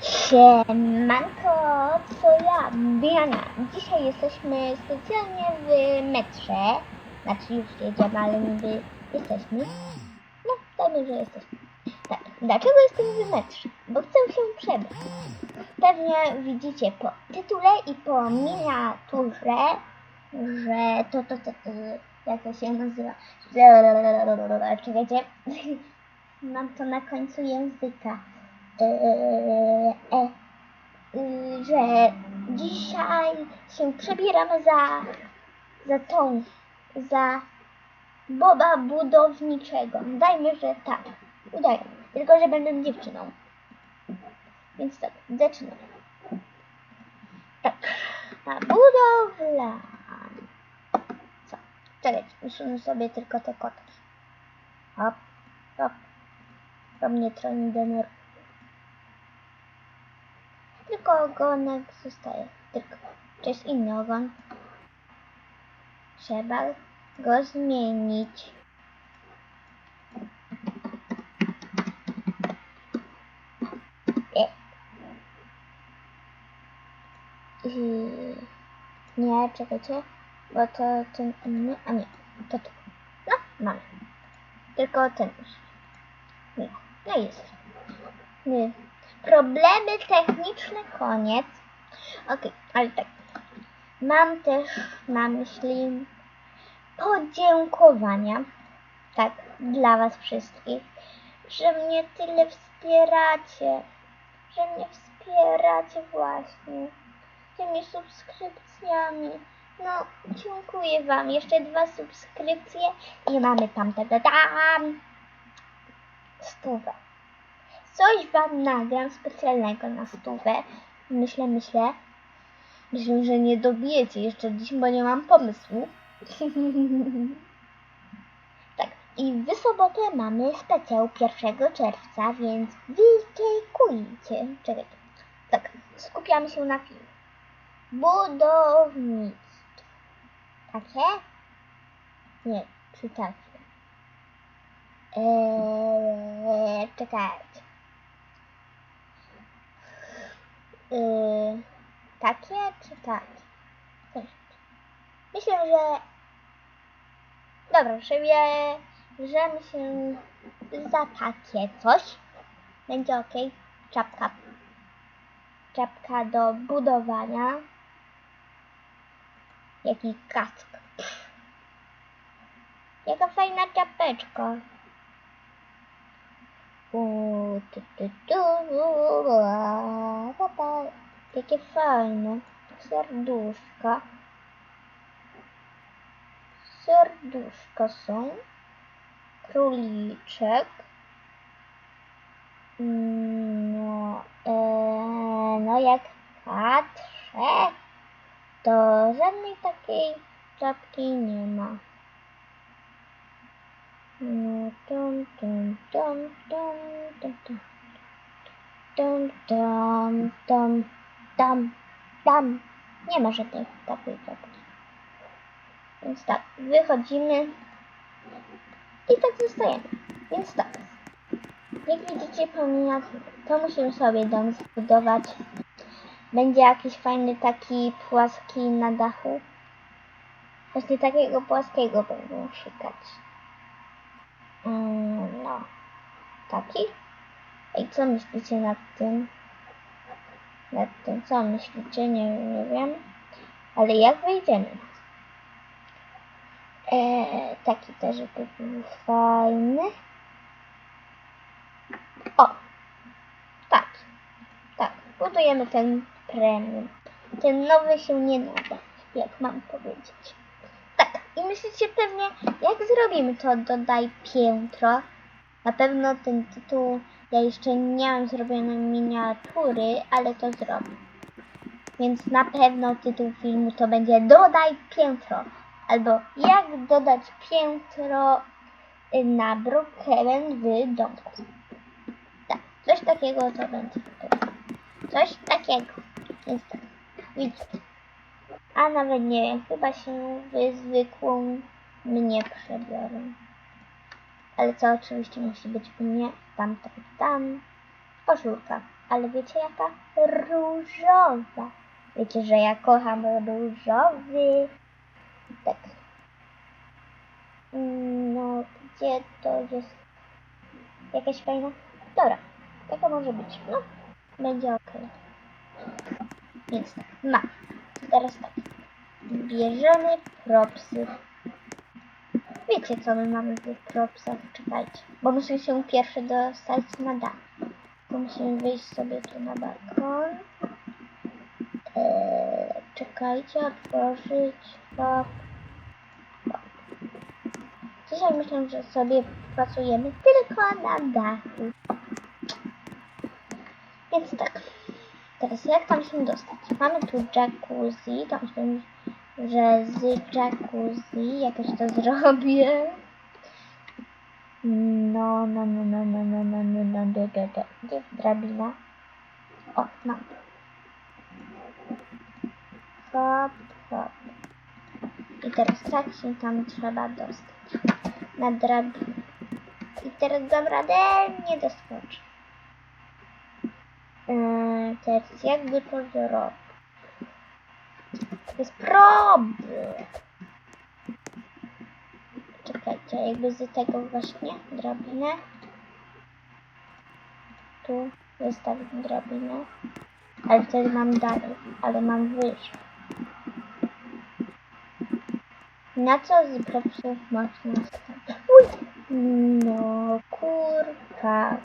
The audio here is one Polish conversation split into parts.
Siemanko, co ja, Diana. Dzisiaj jesteśmy specjalnie w metrze. Znaczy już jedziemy, ale niby jesteśmy. No, dajmy, że jesteśmy. Tak, dlaczego jestem w metrze? Bo chcę się przebrać. Pewnie widzicie po tytule i po miniaturze, że to, to, to, to jak to się nazywa? Czekajcie, mam to na końcu języka. Eee, e, y, że dzisiaj się przebieramy za, za tą, za Boba budowniczego. Dajmy, że tak. Udaję. Tylko, że będę dziewczyną. Więc tak, zaczynamy. Tak. A budowla. Co? Czekajcie, musimy sobie tylko te kotki. Hop, hop. To mnie trochę denerwuje. Tylko ogonek zostaje. Tylko. To jest inny ogon. Trzeba go zmienić. I... Nie, czekajcie, bo to ten inny, a nie, to tu. No, mamy. Tylko ten już. Nie, no jest. Nie. Problemy techniczne, koniec. Okej, ale tak. Mam też na myśli podziękowania. Tak, dla Was wszystkich, że mnie tyle wspieracie. Że mnie wspieracie właśnie tymi subskrypcjami. No, dziękuję Wam. Jeszcze dwa subskrypcje i mamy tam, tam, tam. Stówę coś wam nagram specjalnego na stówę. Myślę, myślę. Myślę, że nie dobijecie jeszcze dziś, bo nie mam pomysłu. tak, i w sobotę mamy specjał 1 czerwca, więc wyczekujcie. Czekajcie. Tak, skupiamy się na film. Budownictwo. Takie? Nie, czy takie? Eee, czekajcie. Yy, takie czy takie? Myślę, że... Dobra, przebierzemy się za takie coś. Będzie ok. Czapka. Czapka do budowania. Jaki kask. Jaka fajna czapeczka. U, tu, tu, tu. Jakie fajne. Serduszka. Serduszka są. Króliczek. Mm, No, e, no jak patrzę, to żadnej takiej czapki nie ma. No, tum, tum, tum, tum, tum. Tum, tum, tum, tum, tum. Nie ma żadnej takiej czapki. Więc tak, wychodzimy i tak zostajemy. Więc tak, jak widzicie po miniaturze, to musimy sobie dom zbudować. Będzie jakiś fajny taki płaski na dachu. Właśnie takiego płaskiego będę szukać. Mm, no, taki. Ej, co myślicie nad tym? Nad tym, co myślicie? Nie, nie wiem. Ale jak wyjdziemy? Eee, taki też by był fajny. O! Tak. Tak. Budujemy ten premium. Ten nowy się nie nada, jak mam powiedzieć. I myślicie pewnie, jak zrobimy to dodaj piętro? Na pewno ten tytuł ja jeszcze nie mam zrobionej miniatury, ale to zrobię. Więc na pewno tytuł filmu to będzie Dodaj piętro. Albo jak dodać piętro y, na Brookhaven w domku. Tak, coś takiego to będzie. Coś takiego. Więc tak, widzicie. A nawet nie wiem, chyba się w zwykłą mnie przebiorę. Ale co oczywiście musi być u mnie tam, tam, tam. Koszulka. ale wiecie jaka? Różowa. Wiecie, że ja kocham różowy. Tak. No, gdzie to jest? Jakaś fajna? Dobra, taka może być. No, będzie ok. Więc tak, mam. Teraz tak. Bierzemy propsy. Wiecie, co my mamy w tych propsach? Czekajcie. Bo musimy się pierwszy dostać na dach. To musimy wyjść sobie tu na balkon. Eee, czekajcie, otworzyć. Hop. Hop. Dzisiaj myślę, że sobie pracujemy tylko na dachu. Więc tak. Teraz jak tam się dostać? Mamy tu jacuzzi. To myślę, że z jacuzzi jakoś to zrobię. No, no, no, no, no, no, no, no, no, no, no, no. Gdzie jest drabina? O, mam. Hop, hop. I teraz tak się tam trzeba dostać. Na drabinę. I teraz dam radę, nie doskoczę. Yy, teraz jakby to zrobić? To jest problem. Czekajcie, jakby z tego właśnie drabinę. Tu zostawić drabinę. Ale wtedy mam dalej, ale mam wyżej. Na co z propsów można stawić? Uj! No kurka.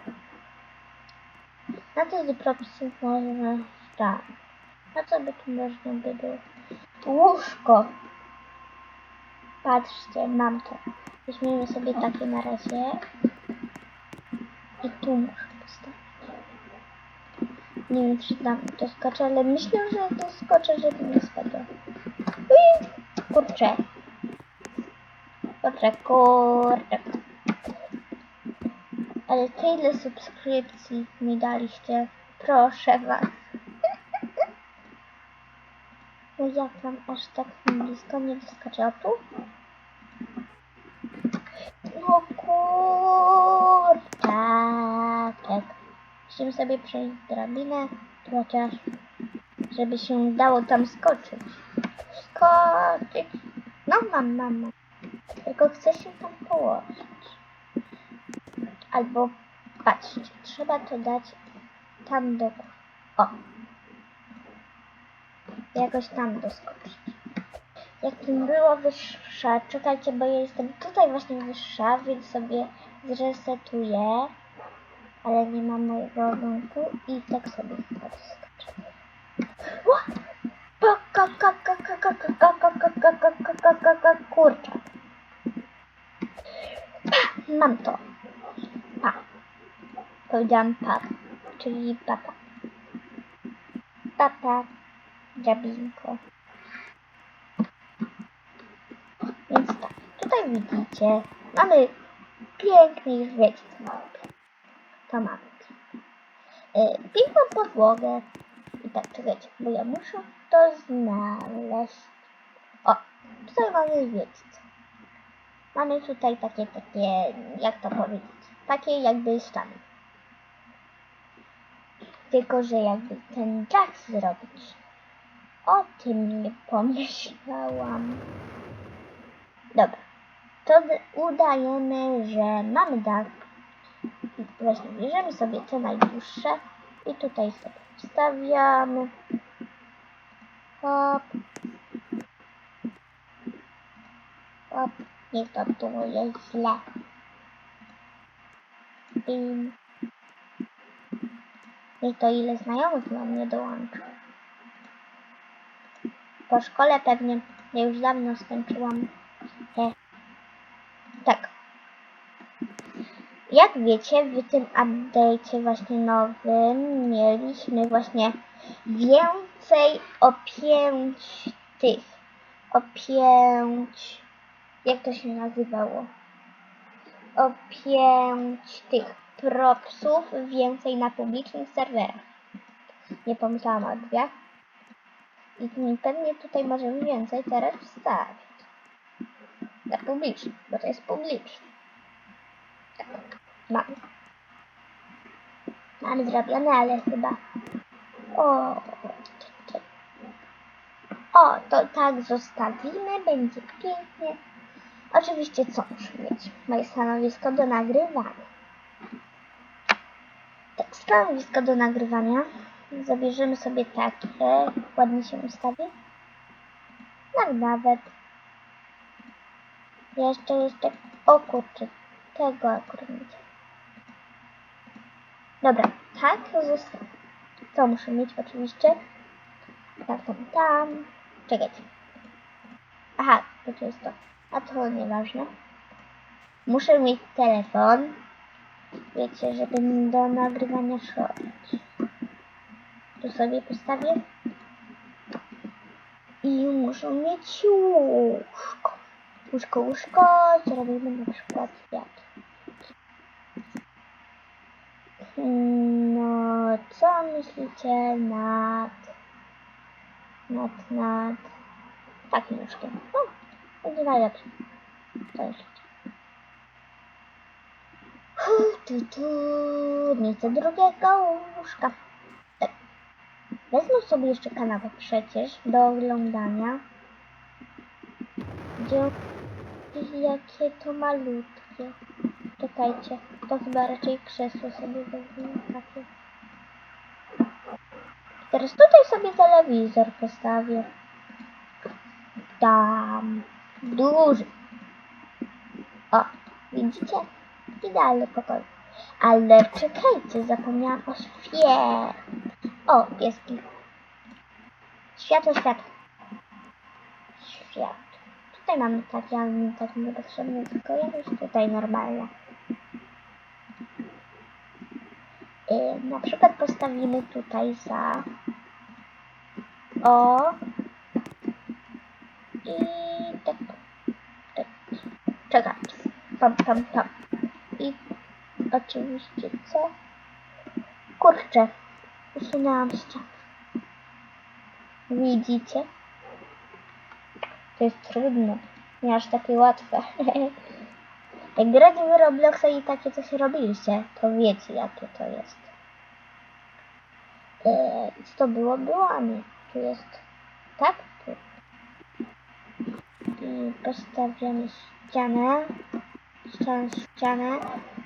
Na co z propsów można? Na co by tu można by było? Łóżko. Patrzcie, mam to. Weźmiemy sobie takie na razie. I tu muszę postawić. Nie wiem, czy tam doskoczę, ale myślę, że doskoczę, żeby nie spadło. Kurczę. Kurczę, kurczę. Ale tyle subskrypcji mi daliście. Proszę was. No jak tam aż tak blisko nie wyskoczyła tu? No kurczak. Musimy sobie przejść drabinę, chociaż żeby się dało tam skoczyć. Skoczyć. No mam, mam, mam. Tylko chcę się tam położyć albo patrzcie, trzeba to dać tam do o jakoś tam doskoczyć jak było wyższa czekajcie, bo ja jestem tutaj właśnie wyższa więc sobie zresetuję ale nie mam mojego rynku i tak sobie chyba doskoczę kurczę mam to Pa. Powiedziałam pa, czyli papa. Papa drabinko. Więc tak, tutaj widzicie, mamy piękny już wiecie co. To mamy. E, piękną podłogę. I tak, czekajcie, bo ja muszę to znaleźć. O, tutaj mamy wiecie. Mamy tutaj takie, takie, jak to powiedzieć, takie jakby ściany. Tylko, że jakby ten jack zrobić, o tym nie pomyślałam. Dobra. To udajemy, że mamy dach. Właśnie bierzemy sobie te najdłuższe i tutaj sobie wstawiamy. Hop. Hop. Nie to było źle. I... I to ile znajomych na mnie dołączy. Po szkole pewnie ja już dawno skończyłam. E, tak. Jak wiecie, w tym update'cie właśnie nowym mieliśmy właśnie więcej o pięć tych, o pięć, jak to się nazywało? O pięć tych propsów więcej na publicznych serwerach. Nie pomyślałam o drzwiach. I pewnie tutaj możemy więcej teraz wstawić. Na publiczny, bo to jest publiczny. Tak, mam. Mamy zrobione, ale chyba... O, o, to tak zostawimy, będzie pięknie. Oczywiście co muszę mieć? Moje stanowisko do nagrywania. Tak, stanowisko do nagrywania. Zabierzemy sobie takie, ładnie się ustawi. Tak nawet. Jeszcze, jeszcze, o kurczę, tego akurat nie. Dobra, tak, zostawię. Co muszę mieć oczywiście? Tak, tam, tam. Czekajcie. Aha, to jest to. A to nieważne. Muszę mieć telefon. Wiecie, żeby do nagrywania szorć. Tu sobie postawię. I muszę mieć łóżko. Łóżko, łóżko. Zrobimy na przykład jak. No, co myślicie nad nad, nad takim łóżkiem. No, będzie najlepsze. To jeszcze. Tu, tu, miejsce drugiego łóżka. Tak. Wezmę sobie jeszcze kanapę przecież do oglądania. Gdzie jakie to malutkie. Czekajcie, to chyba raczej krzesło sobie wezmę takie. Teraz tutaj sobie telewizor postawię. Tam. Duży. O, widzicie? Idealny pokój. Ale czekajcie, zapomniałam o świecie. O, pieski. Światło, światło. Światło. Tutaj mamy takie, ale nie tak niepotrzebne, tylko jakieś tutaj normalne. Y, na przykład postawimy tutaj za o i czekaj pam pam pam i oczywiście co kurczę usunęłam ścianę widzicie to jest trudne nie aż takie łatwe jak gracie w Robloxa i takie coś robiliście to wiecie jakie to jest Eee, co to było? Było, a. Tu jest. Tak? Postawiamy ścianę. Ścianę, ścianę.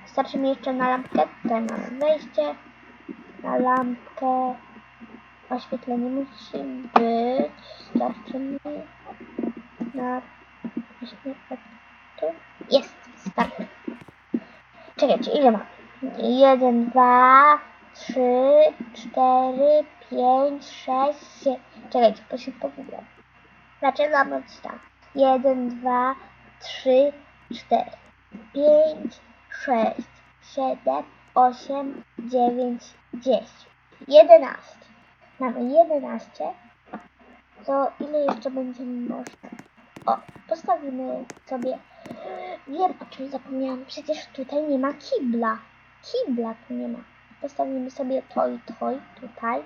Starczy mi jeszcze na lampkę. Tutaj mamy wejście. Na lampkę. Oświetlenie musi być. Starczy mi na. Jest. Starczy. Czekajcie, ile mam? Jeden, dwa, trzy, cztery, pięć, sześć, siedem. Czekajcie, bo się pogubiłam. Zaczynam od tam. Jeden, dwa, trzy, cztery, pięć, sześć, siedem, osiem, dziewięć, dziesięć. Jedenaście. Mamy jedenaście. To ile jeszcze będzie można? O, postawimy sobie. Wiem, o czym zapomniałam. Przecież tutaj nie ma kibla. Kibla tu nie ma postawimy sobie to i to i tutaj,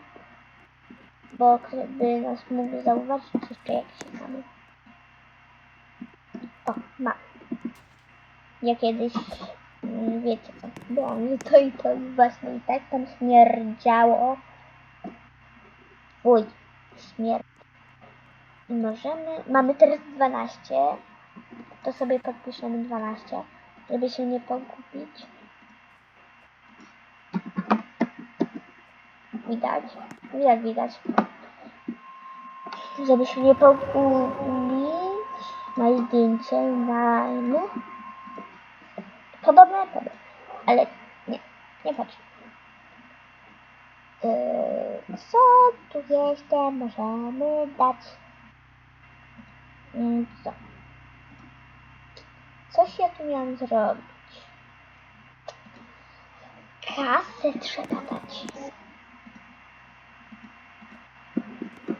bo by nas mógł zauważyć jeszcze jak się mamy. O, ma. Ja kiedyś, mm, wiecie co, byłam to i to i właśnie i tak tam śmierdziało. Uj, śmierć. I możemy, mamy teraz 12, to sobie podpiszemy 12, żeby się nie pogubić. widać. Jak widać. Żeby się nie pogubić, moje zdjęcie dajmy. Podobne, podobne. Ale nie, nie patrz. Yy, co tu jeszcze możemy dać? Yy, co? Coś ja tu miałam zrobić. Kasę trzeba dać.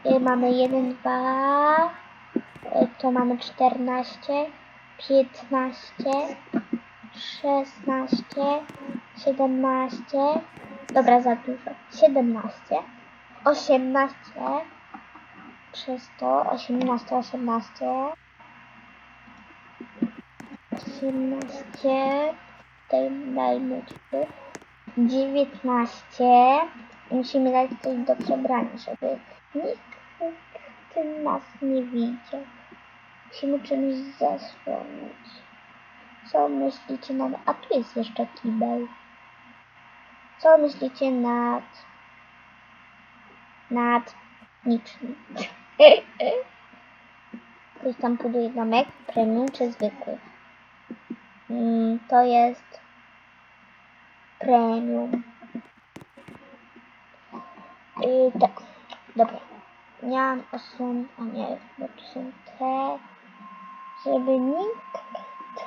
Y, mamy 1, 2, y, to mamy 14, 15, 16, 17, dobra za dużo, 17, 18, przez to 18, 18, 18, tutaj dajmy tu, 19. Musimy dać coś do przebrania, żeby nikt nas nie widział. Musimy czymś zasłonić. Co myślicie nad... A tu jest jeszcze kibel. Co myślicie nad... nad niczym? Ktoś tam buduje domek, premium czy zwykły? Mm, to jest premium. Yy, tak, dobra. Miałam osłon, a nie, bo tu są te, żeby nikt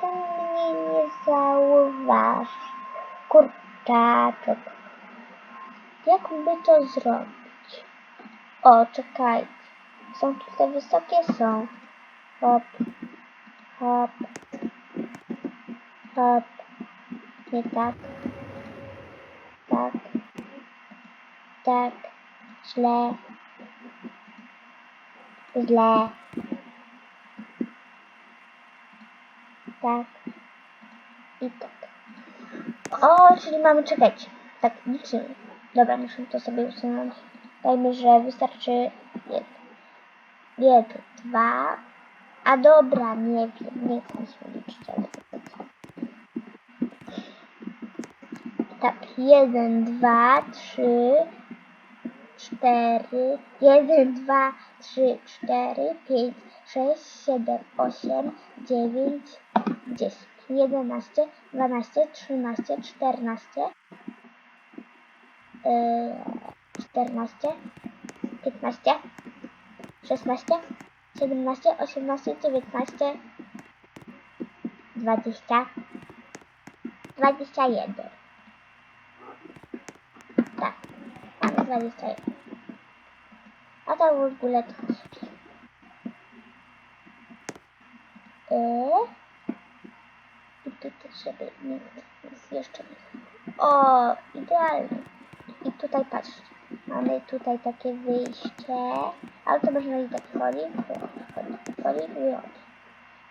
mnie nie zauważył. Kurczaczek. Jak by to zrobić? O, czekajcie. Są tutaj wysokie? Są. Hop. Hop. Hop. Nie tak. Tak. Tak. Źle. Źle. Tak. I tak. O, czyli mamy czekać. Tak, liczymy. Dobra, muszę to sobie usunąć. Dajmy, że wystarczy jedno. Jedno, dwa. A dobra, nie wiem, nie chcę się liczyć, ale Tak, jeden, dwa, trzy, cztery, jeden, dwa, trzy, cztery, pięć, sześć, siedem, osiem, dziewięć, dziesięć, jedenaście, dwanaście, trzynaście, czternaście, yy, czternaście, piętnaście, szesnaście, siedemnaście, osiemnaście, dziewiętnaście, dwadzieścia, dwadzieścia jeden. Tak, mamy 21. A to w ogóle to Eee? I tutaj, żeby nikt nic jeszcze nie... O, idealnie. I tutaj patrzcie. Mamy tutaj takie wyjście. Ale to można i tak wchodzić, wychodzi, wchodzić, wychodzi.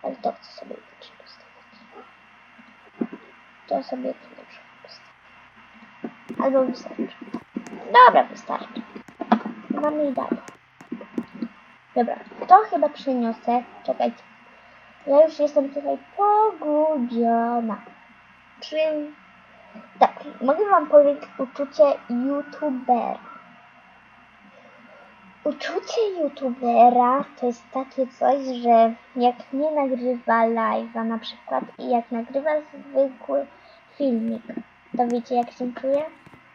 Ale to chcę sobie inaczej postawić. To sobie muszę postawić. Albo wystarczy. Dobra, wystarczy. Mamy i dalej. Dobra, to chyba przeniosę. Czekajcie. Ja już jestem tutaj pogubiona. Czy... Tak, mogę wam powiedzieć uczucie youtubera. Uczucie youtubera to jest takie coś, że jak nie nagrywa live'a na przykład i jak nagrywa zwykły filmik, to wiecie jak się czuję?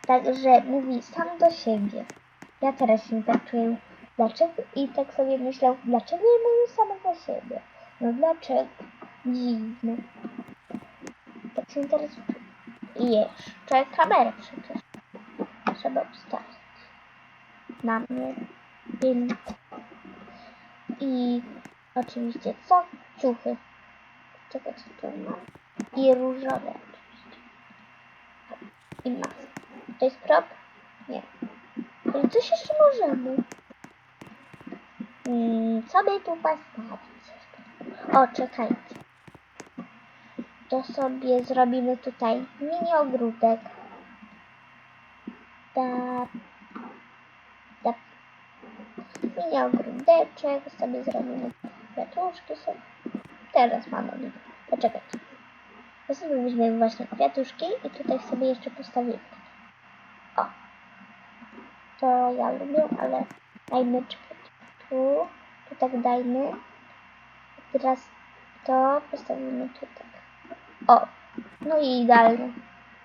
Tak, że mówi sam do siebie. Ja teraz się tak czuję. Dlaczego? I tak sobie myślę, dlaczego nie mówi sam do siebie? No dlaczego? Dziwne. Tak się teraz czuję. I jeszcze kamerę przecież. Trzeba ustawić. Na mnie. Film. I oczywiście co? Ciuchy. Czekać, tu mam. I różowe oczywiście. I maska. To jest prop? Nie. Ale coś jeszcze możemy. Mm, co by tu postawić? O, czekajcie. To sobie zrobimy tutaj mini ogródek. Tak. Tak. Mini ogródeczek. Sobie zrobimy kwiatuszki. Sobie. Teraz mamy. Poczekajcie. To sobie weźmiemy właśnie kwiatuszki i tutaj sobie jeszcze postawimy. O. To ja lubię, ale dajmy. Tu, tu tak dajmy. Teraz to postawimy tutaj. O. No i idealnie.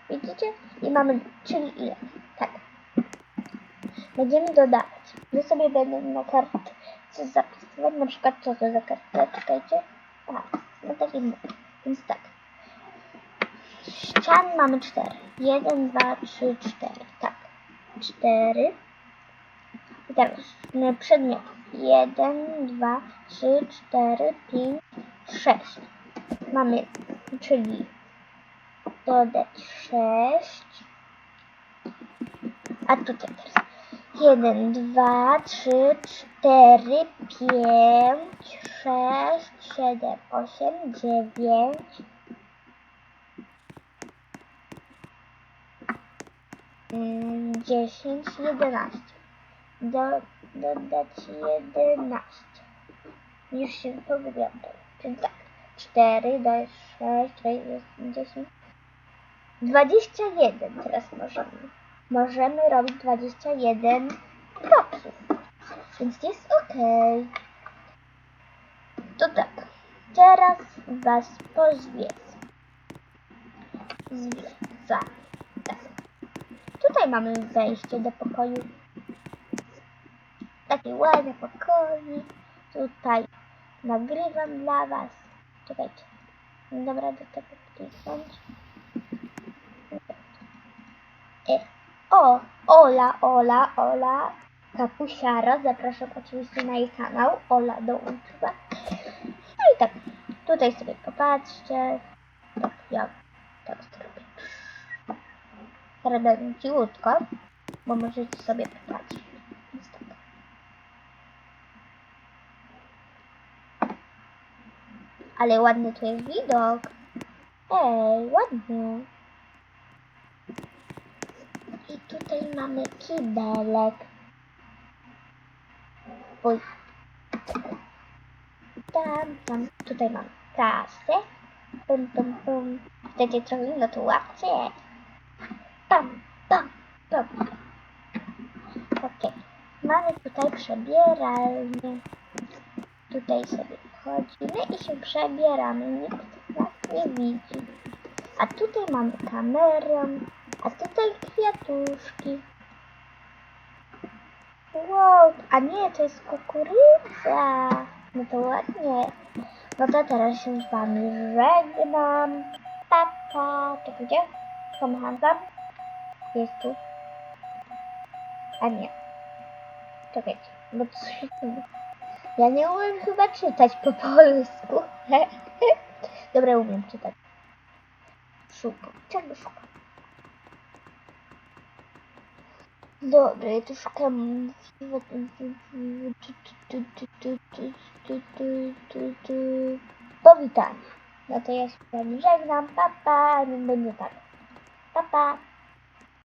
Widzicie? I mamy, czyli ile? Tak. Będziemy dodawać. My sobie będę na kartce zapisywać, na przykład co to za kartka, czekajcie. A, no taki, więc tak. Ścian mamy cztery. Jeden, dwa, trzy, cztery. Tak. Cztery. I teraz na przedmiot. Jeden, dwa, trzy, cztery, pięć, sześć. Mamy, czyli dodać sześć. A tutaj teraz. Jeden, dwa, trzy, cztery, pięć, sześć, siedem, osiem, dziewięć. Ym, 10, 11. Do, dodać 11. Już się powyglądał. Czyli tak. 4 daje 6, 10. 21 teraz możemy. Możemy robić 21 propsów. Więc jest ok. To tak. Teraz was pozwiedzę. Zwiedzamy. Tak. Tutaj mamy wejście do pokoju. Taki ładny pokoik. Tutaj nagrywam dla was. Czekajcie. Dobra, do tego kliknąć. E, o, Ola, Ola, Ola. Kapusiara. Zapraszam oczywiście na jej kanał. Ola dołączyła. No i tak. Tutaj sobie popatrzcie. Tak, ja tak zrobię. Robię cichutko, bo możecie sobie popatrzeć. Więc tak. Ale ładny tu jest widok. Ej, ładnie. I tutaj mamy kibelek. Oj. Tam, tam. Tutaj mam kasę. Pum, pum, pum. Chcecie trochę no to łapcie. Pam, pam, pam. Okej. Mamy tutaj przebieralnię. Tutaj sobie wchodzimy i się przebieramy. Nikt nas nie widzi. A tutaj mamy kamerę. A tutaj kwiatuszki. Wow, a nie, to jest kukurydza. No to ładnie. No to teraz się z wami żegnam. Papa. To gdzie? Pomacham. Jest tu. A nie. Czekajcie, bo coś tu. Ja nie umiem chyba czytać po polsku. Dobra, umiem czytać. Szukam. Czego szukam? Dobra, ja tu szukam. Powitanie. No to ja się z wami żegnam. Papa, nie będzie tak. Papa.